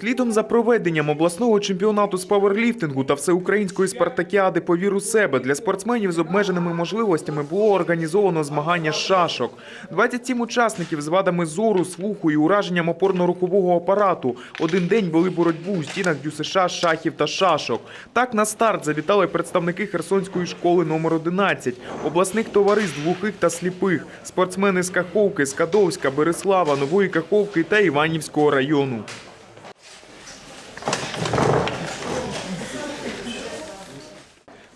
Слідом за проведенням обласного чемпіонату з паверліфтингу та всеукраїнської спартакіади по віру себе для спортсменів з обмеженими можливостями було організовано змагання шашок. 27 учасників з вадами зору, слуху і ураженням опорно-рухового апарату один день вели боротьбу у стінах ДЮСШ, шахів та шашок. Так на старт завітали представники Херсонської школи номер 11, обласних товариств глухих та сліпих, спортсмени з Каховки, Скадовська, Береслава, Нової Каховки та Іванівського району.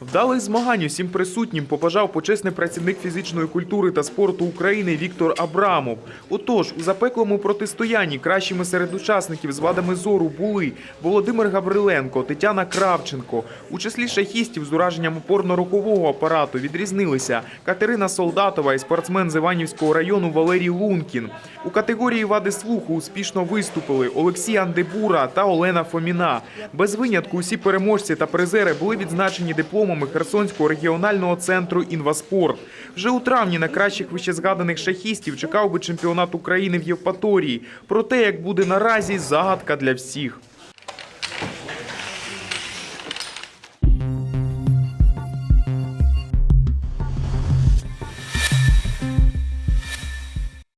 Вдалих змагань усім присутнім побажав почесний працівник фізичної культури та спорту України Віктор Абрамов. Отож, у запеклому протистоянні кращими серед учасників з вадами зору були Володимир Гавриленко, Тетяна Кравченко. У числі шахістів з ураженням опорно-рухового апарату відрізнилися Катерина Солдатова і спортсмен з Іванівського району Валерій Лункін. У категорії вади слуху успішно виступили Олексій Андебура та Олена Фоміна. Без винятку усі переможці та призери були відзначені дипломами Херсонського регіонального центру «Інваспорт». Вже у травні на кращих вищезгаданих шахістів чекав би чемпіонат України в Євпаторії. Про те, як буде наразі, загадка для всіх.